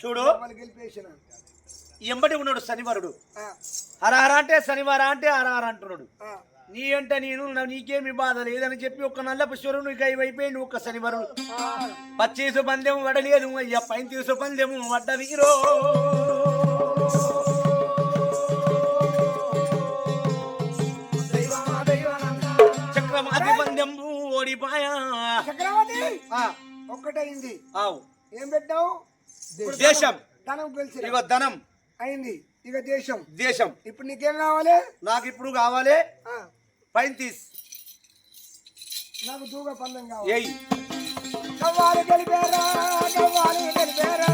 చూడు. ఎంబడి ఉన్నాడు శనివారుడు. హరహర అంటే శనివారం అంటే హరహర అంటున్నాడు. నీ అంటే నేను నీకేమి బాధ లేదని చెప్పి ఒక నల్ల పుష్పరుడు ఇక అయిపోయింది ఒక్క శనివారుడు. పచ్చీసు పందెము వడలేదు అయ్యా పైన తీసు పందెము వడ్డ వీరో చక్రమాతి పందెము ఓడిపాయా? చక్రవర్తి! ఆ, ఒక్కటైంది. ఏం పెట్టావు? దేశం. ధనం గెలిచి ఇగో ధనం. అయింది. ఇక దేశం. దేశం. ఇప్పుడు నీకేం కావాలి? నాకు ఇప్పుడు కావాలి పైన తీసి. నాకు దూగ పందెం కావాలి. కవ్వాలి గెలిపారా కవ్వాలి గెలిపారా.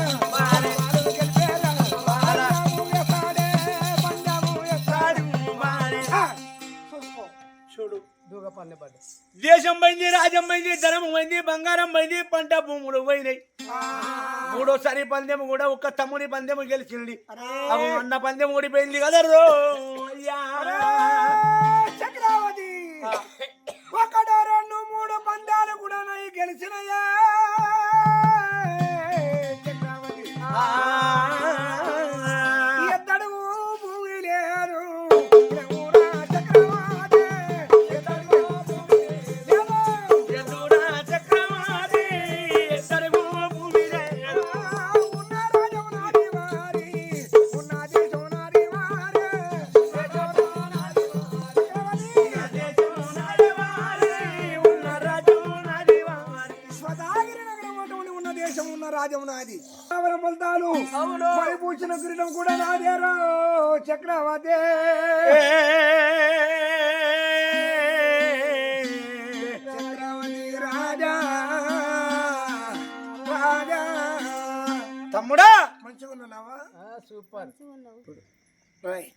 చూడు. దూగ పందెం పడ్డ దేశం పోయింది రాజ్యం పోయింది ధనం పోయింది బంగారం పోయింది పంట భూములు పోయినాయి. మూడోసారి పందెం కూడా ఒక్క తమ్ముడి పందెం గెలిచింది. అన్న పందెం ఓడిపోయింది కదా రో. చక్రవర్తి. ఒకటో రెండు మూడు పందాలు కూడా నాయి గెలిచినయా చక్రవర్తి. తమ్ముడా? మంచిగా ఉన్నావా సూపర్. రైట్.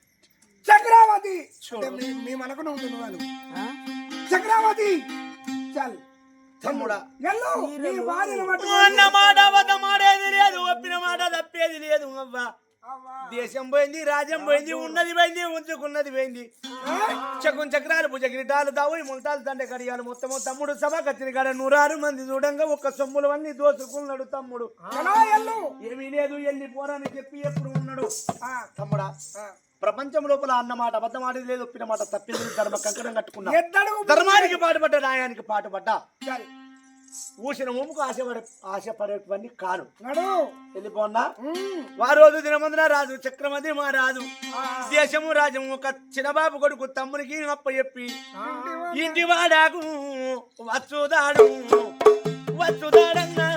చక్రవర్తి! చూడు. అంటే మీ- మీ మనకు నువ్వు నువ్వు చక్రవర్తి! చల్. తమ్ముడా ఎల్లు నీ భార్యను మాట వద్ద మాడేది లేదు ఒప్పిన మాట తప్పేది లేదు అవ్వా. దేశం పోయింది రాజ్యం పోయింది ఉన్నది పోయింది ఉంచుకున్నది పోయింది. చకున్ చక్రాలు భుజ కిరీటాలు దావుని ముంతాలు తండ్రి కడియాలు మొత్తం తమ్ముడు సభ కత్తిని కాడ నూరారు మంది చూడంగా ఒక్క సొమ్ములు అన్ని దోచుకున్నాడు తమ్ముడు. ఏమీ లేదు ఎల్లి పోరని చెప్పి ఎప్పుడు ఉన్నాడు. తమ్ముడా. ప్రపంచం లోపల అన్న మాట అబద్ధం ఆడేది లేదు ఒప్పిన మాట తప్పింది ధర్మ కంకణం కట్టుకున్నా. ధర్మానికి పాటుపడ్డ న్యాయానికి పాటుపడ్డా? ఊసిన మూముకు ఆశపడే ఆశపడేటువంటి కాను వెళ్ళిపోన్నా? ఉమ్. వారోజు దినమందున రాజు చక్రవర్తి మా రాజు దేశము రాజ్యము ఒక చిన్నబాబు కొడుకు తమ్మునికి అప్ప చెప్పి ఇంటి వాడాకు వచ్చుదాడు వచ్చుదాడన్నా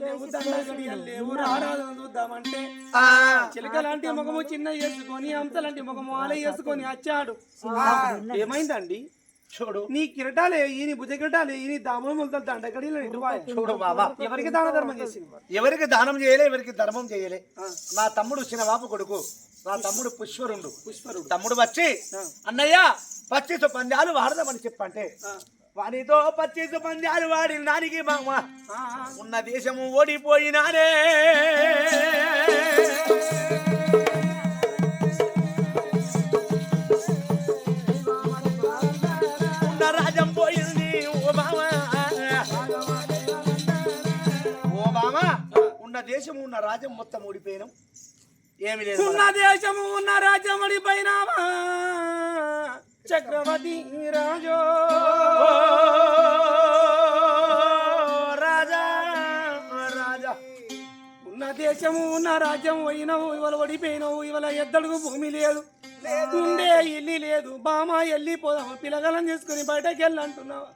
లేవు దండగడియలు లేవు రారాజు చూద్దామంటే ఆ, చిలక లాంటి ముఖము చిన్న వేసుకొని అంత లాంటి ముఖము ఆల వేసుకొని వచ్చాడు. ఏమైందండి? చూడు. నీ కిరటాలే ఈయన భుజ కిరటాలే ఈయన దామోములతో దండగడిలో ఇటువాయ చూడు బాబా ఎవరికి దాన ధర్మం చేసింది? ఎవరికి దానం చేయలే ఎవరికి ధర్మం చేయలే. నా తమ్ముడు చిన్నబాబు కొడుకు. నా తమ్ముడు పుష్పరుడు పుష్పరుడు. తమ్ముడు వచ్చి అన్నయ్య పచ్చిసు పందాలు వాడదామని చెప్పంటే. వానితో పచ్చిసు పందాలు వాడి నానికి బామ్మ. ఉన్న దేశము ఓడిపోయినానే. ఉన్న రాజ్యం పోయింది ఓ బామ ఓ బామ ఉన్న దేశము ఉన్న రాజ్యం మొత్తం ఓడిపోయినాం. ఏమి లేదు ఉన్న దేశము ఉన్న రాజ్యం అడిపోయినావా చక్రవర్తి రాజో రాజా. దేశము ఉన్న రాజ్యం పోయినావు ఇవాళ ఓడిపోయినావు ఇవాళ ఎద్దడుగు భూమి లేదు. ఉండే ఇల్లు లేదు. బామ వెళ్ళిపోదాము పిల్లగలను తీసుకుని బయటకు వెళ్ళంటున్నావు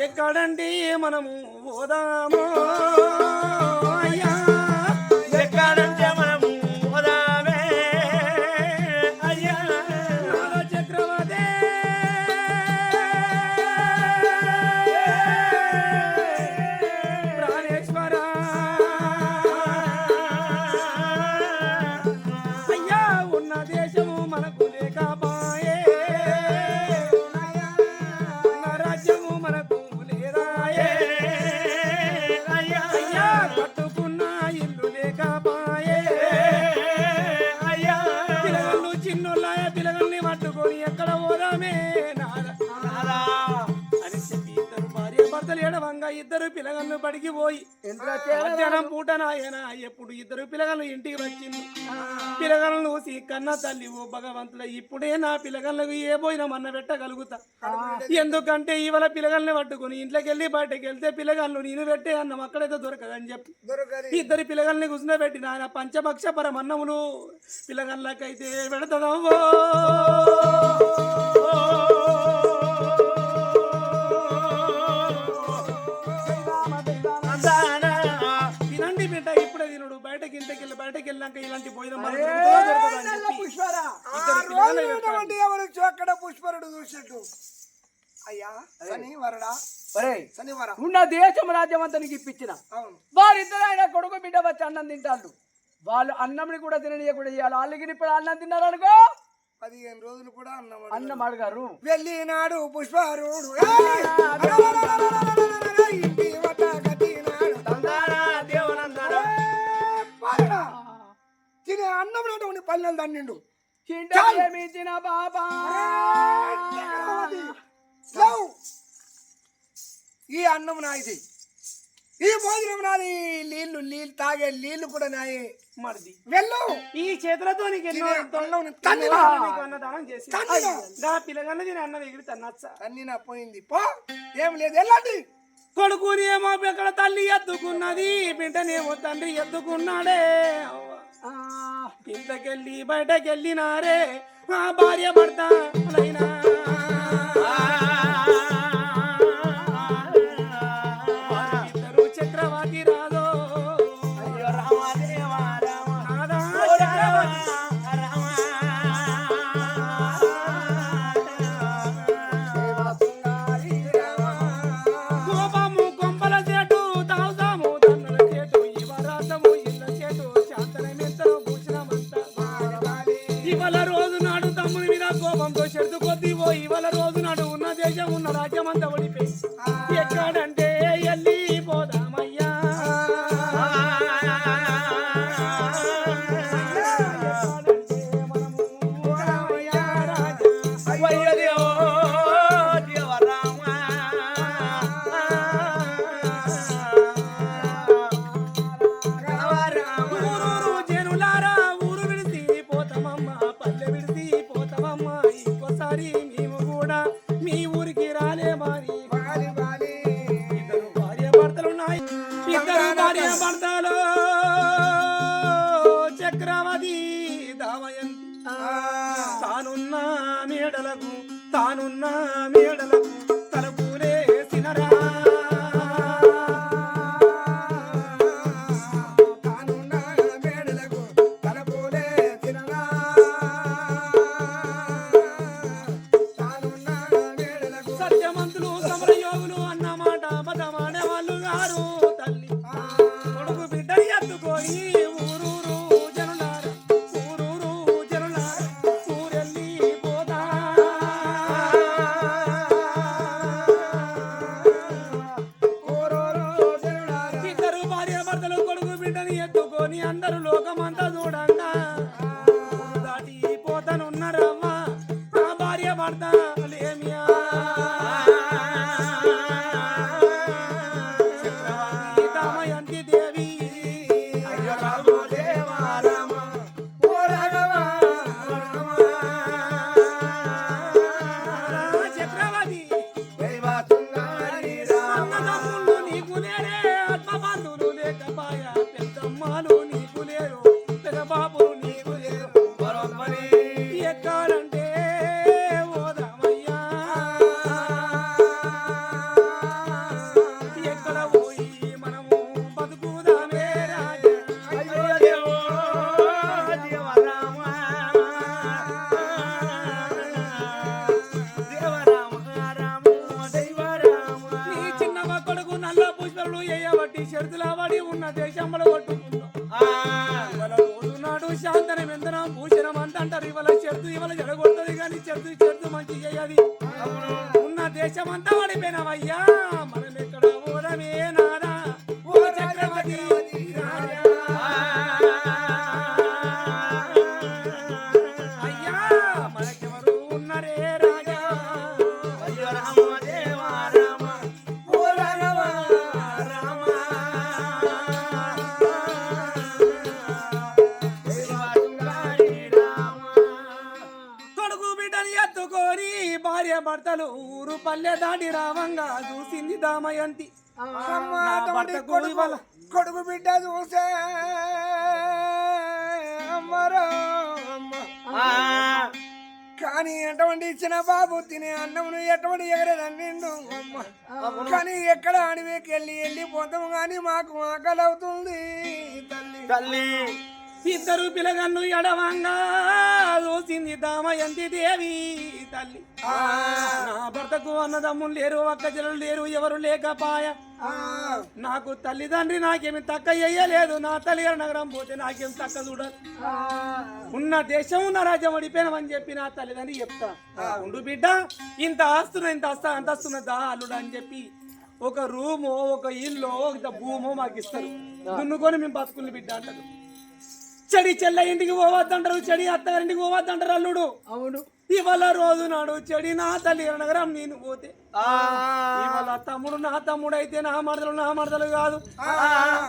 ఎక్కడండి మనము పోదామే? మధ్యాహ్నం పూట నాయన ఎప్పుడు ఇద్దరు పిల్లగాళ్ళు ఇంటికి వచ్చింది. పిల్లగాళ్ళను చూసి కన్న తల్లి ఓ భగవంతుడ ఇప్పుడే నా పిల్లగాళ్ళకు ఏ పోయినా మన్న పెట్టగలుగుతా? ఎందుకంటే ఇవాళ పిల్లగాళ్ళని పట్టుకొని ఇంట్లోకి వెళ్ళి బయటకు వెళ్తే పిల్లగాళ్ళు నేను పెట్టే అన్నం అక్కడైతే దొరకదని చెప్పి. ఇద్దరు పిల్లగాల్ని కూర్చుండబెట్టిన ఆయన పంచభక్ష పరమన్నములు పిల్లగాళ్ళకైతే పెడతదవ్వో రోజు పిల్లల్ని ఉన్నటువంటి ఎవరు అక్కడ పుష్పరుడు చూసినట్టు అయ్యా శనివరడా శనివర ఉన్న దేశం రాజ్యం అంతా నీకు ఇప్పించిన వారిద్దరు ఆయన కొడుకు బిడ్డ వచ్చి అన్నం తింటారు వాళ్ళు అన్నంని కూడా తిననీయకుండా ఇవ్వాలి వాళ్ళకి ఇప్పుడు అన్నం తిన్నారు అనుకో పదిహేను రోజులు కూడా అన్నం అన్నం అడగారు వెళ్ళినాడు పుష్పరుడు అన్నం దండిండు చింటేమిచ్చిన బాబా లేవు. ఈ అన్నం నాది ఈ భోజనం నాది నీళ్ళు నీళ్ళు తాగే నీళ్ళు కూడా నాయే మరిది వెళ్ళు ఈ చేతులతో నీకు ఎన్నో అన్నదానం చేసి. నా పిల్లగాళ్ళ తినే అన్నం ఎగిరి తన్నచ్చ అన్ని నా పోయింది పో ఏం లేదు వెళ్ళండి కొడుకుని ఏమో ఇక్కడ తల్లి ఎత్తుకున్నది బిడ్డనేమో తండ్రి ఎత్తుకున్నాడే. ఇంతకెళ్ళి బయటకెళ్ళినారే ఆ భార్య భర్త అయినా దేశం ఉన్న రాజ్యం అంతా ఓడిపోయి ఎక్కడంటే చక్రవతి దామయంతి తానున్న మేడలకు తానున్న మేడలకు. ఎత్తుకొని అందరూ లోకమంతా చూడంగా. భార్య భర్తలు ఊరు పల్లె దాటి రావంగా చూసింది దామయంతి. కొడుకు బిడ్డ చూసే. కానీ ఎటువంటి ఇచ్చిన బాబు తినే అన్నమును ఎటువంటి ఎగరదన్నిండు అమ్మ. కానీ ఎక్కడ అడవికి వెళ్ళి వెళ్ళిపోతాం కానీ మాకు ఆకలి అవుతుంది తల్లి. తల్లి. ఇద్దరు పిల్లగన్ను ఎడవంగా చూసింది దామయంతి దేవి తల్లి. నా భర్తకు అన్నదమ్ములు లేరు అక్క చెల్లెలు లేరు ఎవరు లేకపాయ. నాకు తల్లిదండ్రి నాకేమి తక్క చెయ్యలేదు నా తల్లి నగరం పోతే నాకేం తక్క చూడాలి ఉన్న దేశం ఉన్న రాజ్యం అడిపోయినామని చెప్పి నా తల్లిదండ్రి చెప్తా. ఉండు బిడ్డ ఇంత ఆస్తున్న ఇంత ఆస్త అంతస్తున్న దా అల్లుడు అని చెప్పి ఒక రూమో ఒక ఇల్లు ఇంత భూమో మాకు ఇస్తారు. దున్నుకొని మేము బతుకులు బిడ్డ అంటారు. చెడి చెల్ల ఇంటికి పోవద్దంటారు చెడి అత్తగారింటికి పోవద్దంటారు అల్లుడు. అవును. ఇవాళ రోజు నాడు చెడి నా తల్లి నగరం నేను పోతే. ఇవాళ తమ్ముడు నా తమ్ముడు అయితే నా మరదలు నా మరదలు కాదు.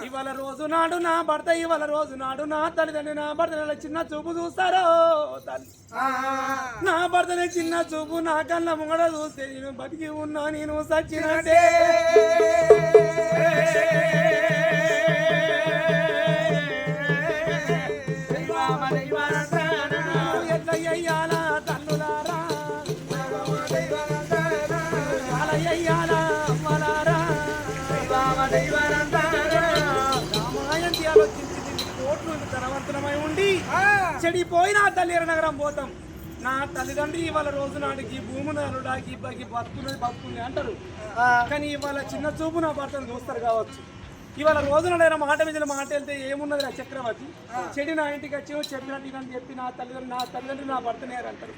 ఇవాళ రోజు నాడు నా భర్త ఇవాళ రోజు నాడు నా తల్లిదండ్రి నా భర్త చిన్న చూపు చూస్తారో తల్లి. నా భర్తనే చిన్న చూపు నా కళ్ళ ముంగడ చూస్తే నేను బతికి ఉన్నా నేను సచ్చినట్టే. ధనవంతులమై ఉండి చెడిపోయిన తల్లి నగరం పోతాం. నా తల్లిదండ్రి ఇవాళ రోజు నాటికి భూమి నరుడాకి ఇబ్బకి బతుకున్నది బతుకుంది అంటారు. కానీ ఇవాళ చిన్న చూపు నా భర్తను చూస్తారు కావచ్చు. ఇవాళ రోజు నాడైనా మాట మీద మాట వెళ్తే ఏమున్నది నా చక్రవర్తి? చెడి నా ఇంటికి వచ్చి చెప్పినట్టు ఇదని చెప్పి నా తల్లిదండ్రులు నా తల్లిదండ్రులు నా భర్తనే అంటారు.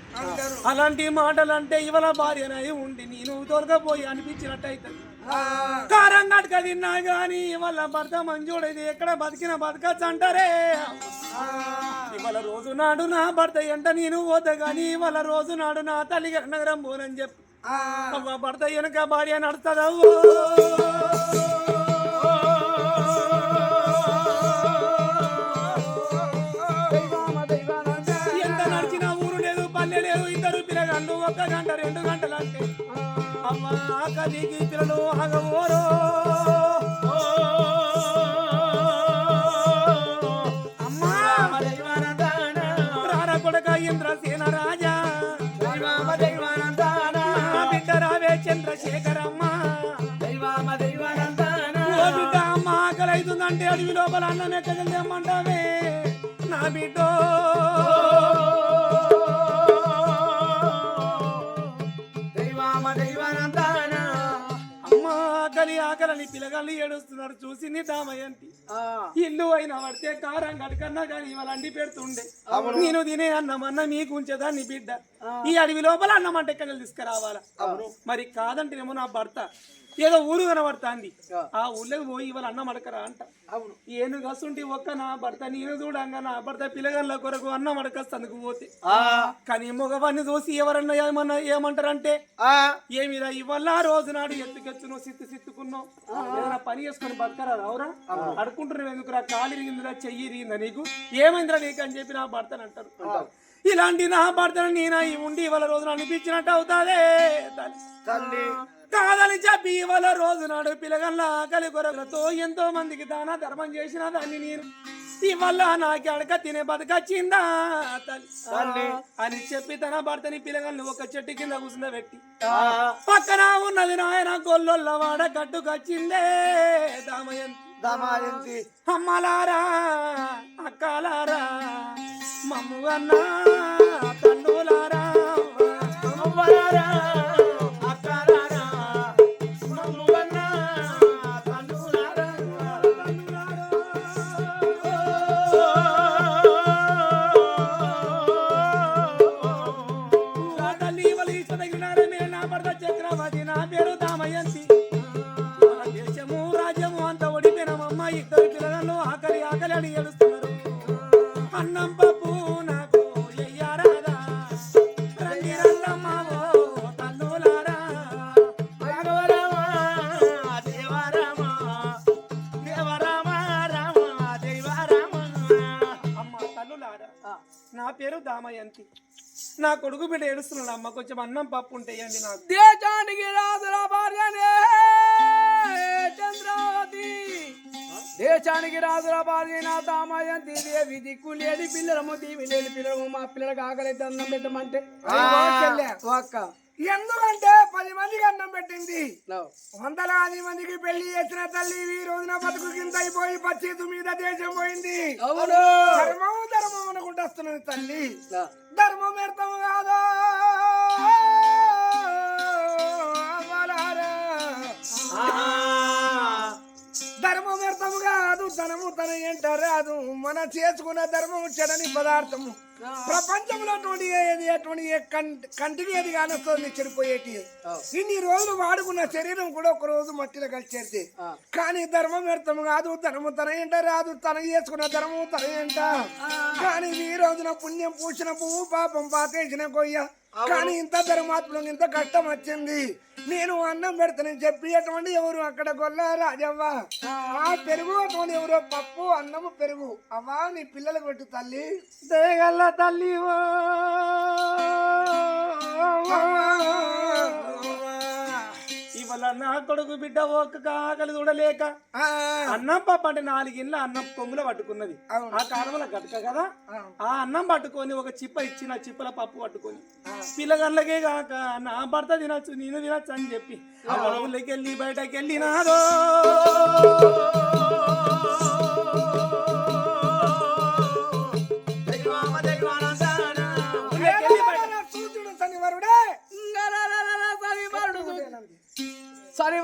అలాంటి మాటలు అంటే ఇవాళ భార్యనై ఉండి నేను తొలగపోయి అనిపించినట్టు అవుతుంది. కారం గట్క తిన్నా గాని వాళ్ళ భర్త మంజోడైతే ఎక్కడ బతికిన బతకచ్చు అంటారే ఇవాళ రోజు నాడు నా భర్త ఎంట నేను పోతా గాని ఇవాళ రోజు నాడు నా తల్లి నగరం పోనని చెప్పి. భర్త వెనక భార్య నడుస్తుందవ్వో. పిల్లగాళ్ళు ఒక్క గంట రెండు గంటలు అంటే అమ్మ ఆకలికి పిల్లలు ఆగవోరో అమ్మా! ప్రాణ కొడక ఇంద్రసేన రాజా నా బిడ్డ రావే చంద్రశేఖరమ్మ. ఓ బిడ్డ అమ్మ ఆకలి అవుతుందంటే అడవి లోపల అన్నం ఎక్కడ తెమ్మంటావే నా బిడ్డ. ఆకలని పిల్లగాళ్ళు ఏడుస్తున్నారు చూసింది దామయంతి ఇల్లు అయినా పడితే కారం గడకన్నా కానీ ఇవాళ అండి పెడుతుండే. నేను తినే అన్నం అన్న మీకు ఉంచేదా నీ బిడ్డ? ఈ అడవి లోపల అన్నం అంటే ఎక్కడ తీసుకురావాలా? మరి కాదంటేనేమో నా భర్త. ఏదో ఊరు కనబడుతుంది. ఆ. ఊళ్ళోకి పోయి ఇవాళ అన్నం అడకరా అంట. అవును. ఏను కసుంటి ఒక్క నా భర్త నేను చూడంగా నా భర్త పిల్లగల్ల కొరకు అన్నం అడకస్తందుకు పోతే. కానీ మగవాడిని చూసి ఎవరన్నా ఏమన్నా ఏమంటారంటే ఏమిరా ఇవల్ల రోజు నాడు ఎత్తుకెత్తునో సిత్తు సిత్తుకున్నావు ఏదైనా పని చేసుకొని బతకరా రావురా? అడుకుంటున్నావు ఎందుకురా? కాలు ఇరిగిందిరా చెయ్యి ఇరిగిందా నీకు? ఏమైందిరా నీకు? అని చెప్పి నా భర్తను అంటారు ఇలాంటి నా భర్తను నేను ఈ ఉండి ఇవాళ రోజున అనిపించినట్టు అవుతాదే తల్లి. కాదని చెప్పి ఇవాళ రోజు నాడు పిల్లగల్ల ఆకలి కొరలతో ఎంతో మందికి దాన ధర్మం చేసిన దాన్ని నేను. ఇవాళ నాకి అడక తినే బతకచ్చిందా తల్లి. అని చెప్పి తన భర్తని పిల్లగల్ని ఒక చెట్టు కింద కూర్చుంద పెట్టి పక్కన ఉన్నది నాయన గొల్లొల్ల వాడ కట్టుకొచ్చిందే. దామయంతి. దమాయంతి. అమ్మలారా అక్కలారా మమ్ముగన్నా తన్నులారా అమ్మలారా, నా పేరు దామయంతి. నా కొడుకు బిడ్డ ఏడుస్తున్నాడు. అమ్మ కొంచెం అన్నం పప్పు ఉంటాయండి నాకు. దేశానికి రాజుల భార్యనే చంద్రావతి. దేశానికి రాజుల భార్య నా తామయంతి దేవి దిక్కు లేని పిల్లలము దీవి లేని పిల్లలము మా పిల్లలకు ఆకలి అన్నం పెట్టమంటే. ఒక్క ఎందుకంటే పది మందికి అన్నం పెట్టింది. వందలాది మందికి పెళ్ళి చేసిన తల్లి ఈ రోజున బతుకు కింద అయిపోయి పచ్చేతు మీద దేశం పోయింది ధర్మం ధర్మం అనుకుంటూ వస్తున్నది తల్లి. ధర్మం వ్యర్థం కాదా అవ్వలారా. ధనము తన ఎంట రాదు. మన చేసుకున్న ధర్మం చెడని పదార్థము. ప్రపంచంలో అటువంటి ఏది అటువంటి కంటికి ఏది కానొస్తుంది చెడిపోయేటి. ఇన్ని రోజులు వాడుకున్న శరీరం కూడా ఒక రోజు మట్టిలో కలిసేది. కానీ ధర్మం వ్యర్థం కాదు. ధర్మం తన ఎంట రాదు. తన చేసుకున్న ధర్మం తన ఎంట. కానీ ఈ రోజున పుణ్యం పూసిన పువ్వు పాపం పాతేసిన కొయ్య. కానీ ఇంత ధర్మాత్మలకు ఇంత కష్టం వచ్చింది. నేను అన్నం పెడతానని చెప్పి అటువంటి ఎవరు అక్కడ గొల్ల రాజవ్వ? ఆ. పెరుగు అటువంటి ఎవరో పప్పు అన్నము పెరుగు. అవ్వా నీ పిల్లలకు పెట్టు తల్లి. దేగల్ల తల్లి ఓ. నా కొడుకు బిడ్డ ఒక్క ఆకలి చూడలేక అన్నం పప్పు అంటే నాలుగిళ్ళ అన్నం కొంగులో పట్టుకున్నది. ఆ కాలంలో గట్క కదా? ఆ. అన్నం పట్టుకొని ఒక చిప్ప ఇచ్చిన చిప్పల పప్పు పట్టుకొని పిల్లగళ్ళకే కాక నా భర్త తినచ్చు నేను తినచ్చు అని చెప్పి ఆ వెళ్ళి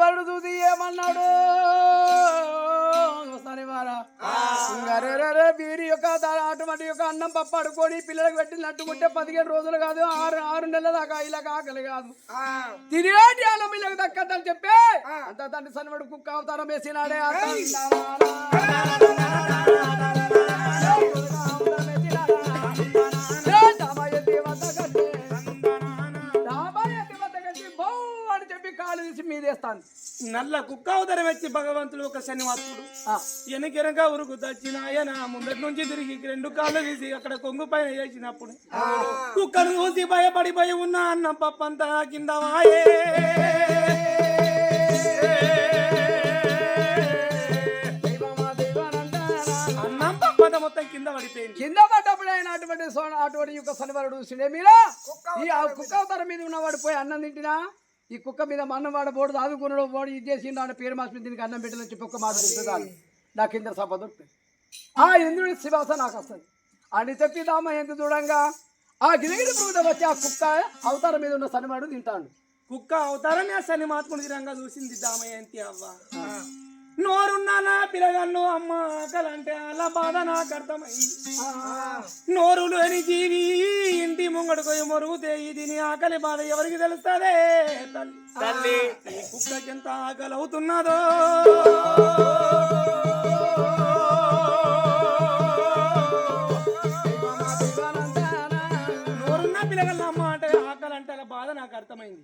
సరివరుడు చూసి ఏమన్నాడు? వీరి. యొక్క అటువంటి యొక్క అన్నం పప్పు అడుకొని పిల్లలకు పెట్టినట్టుకుంటే పదిహేను రోజులు కాదు ఆరు ఆరు నెలల దాకా ఇలా ఆకలి కాదు. తినేటి అన్నం వీళ్ళకి దక్కద్దని చెప్పి. అంత తండ్రి సనివాడు కుక్క అవతారం వేసినాడే. తీసి మీదేస్తాను నల్ల కుక్క అవతారం వచ్చి భగవంతుడు ఒక శనివాసుడు. వెనకెనక ఉరుకు దచ్చిన ఆయన ముందటి నుంచి తిరిగి రెండు కాళ్ళు తీసి అక్కడ కొంగు పైన వేసినప్పుడు. కుక్కను చూసి భయపడిపోయి ఉన్న అన్నం పప్పంతా కింద వాయే. అన్నం పప్పంతా మొత్తం కింద పడిపోయింది. కింద పడ్డప్పుడు ఆయన అటువంటి అటువంటి యొక్క శనివారుడు చూసిండే. మీరా? ఈ ఆ కుక్క అవతారం మీద ఉన్నవాడు పోయి అన్నం తింటినా ఈ కుక్క మీద మన్నం వాడు బోడు బోడు ఇది చేసిండు ఆయన పేరు మార్చుకుని దీనికి అన్నం పెట్టిన చెప్పి ఒక్క మాట చెప్తాను నాకు ఇంద్ర సభ దొరుకుతుంది ఆ ఇంద్రుడి శివాస నాకు వస్తుంది. అని చెప్పి దామ ఎంత చూడంగా ఆ గిరిగిరి ప్రభుత్వం వచ్చి ఆ కుక్క అవతారం మీద ఉన్న శనివాడు తింటాడు. కుక్క అవతారమే ఆ శని మాత్ముడి రంగా చూసింది దామయంతి అవ్వ. నోరున్నా నా పిల్లగాళ్ళు అమ్మ ఆకలంటే అలా బాధ నాకు అర్థమైంది. నోరు లేని జీవి ఇంటి ముంగడుకోయి మొరుగుతే ఇది నీ ఆకలి బాధ ఎవరికి తెలుస్తుందే? తల్లి. ఈ ఆకలి అవుతున్నదో నోరున్న పిల్లగల్ల అమ్మ అంటే ఆకలి అంటే అలా బాధ నాకు అర్థమైంది.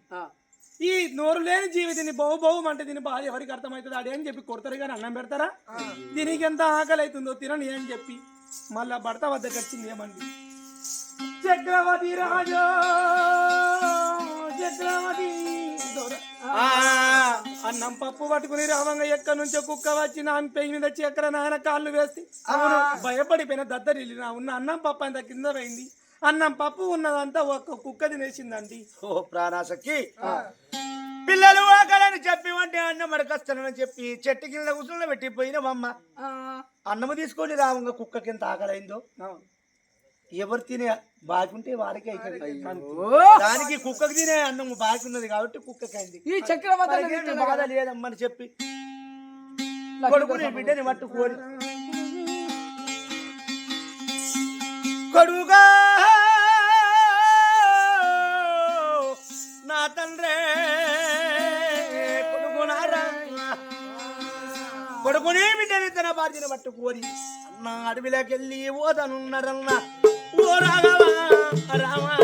ఈ నోరు లేని జీవి దీన్ని బహు బహు అంటే దీని బాధ ఎవరికి అర్థమవుతుంది? అడే అని చెప్పి కొడతారు కానీ అన్నం పెడతారా? దీనికి ఎంత ఆకలి అవుతుందో తినని అని చెప్పి మళ్ళా భర్త వద్దకు వచ్చింది ఏమండి? చక్రవర్తి రాజా చక్రవర్తి దొర. అన్నం పప్పు పట్టుకుని రావంగా ఎక్కడి నుంచో కుక్క వచ్చి నా పెయి మీద చక్ర నాయన కాళ్ళు వేస్తే భయపడిపోయిన దద్దరిల్లి నా ఉన్న అన్నం పప్పు అంత కింద పోయింది. అన్నం పప్పు ఉన్నదంతా ఒక్క కుక్క తినేసిందండి. ఓ ప్రాణాసక్కి పిల్లలు ఆకలని చెప్పి వంటి అన్నం అడగస్తానని చెప్పి చెట్టు కింద కూర్చుని పెట్టి పోయినవమ్మ అన్నము తీసుకొని రావంగా కుక్క కింద ఆకలైందో. ఎవరు తినే బాగుంటే వాడికే అవుతుంది దానికి కుక్కకి తినే అన్నం బాకి ఉన్నది కాబట్టి కుక్కకి అయింది. ఈ చక్రవర్తి బాధ లేదమ్మని చెప్పి కొడుకుని బిడ్డని పట్టుకోని కొడుగా కొడుకునే బిడ్డని తన భార్యను పట్టుకొని అన్న అడవిలోకెళ్ళి ఓదనున్నారన్న ఓ రాఘవా రామా.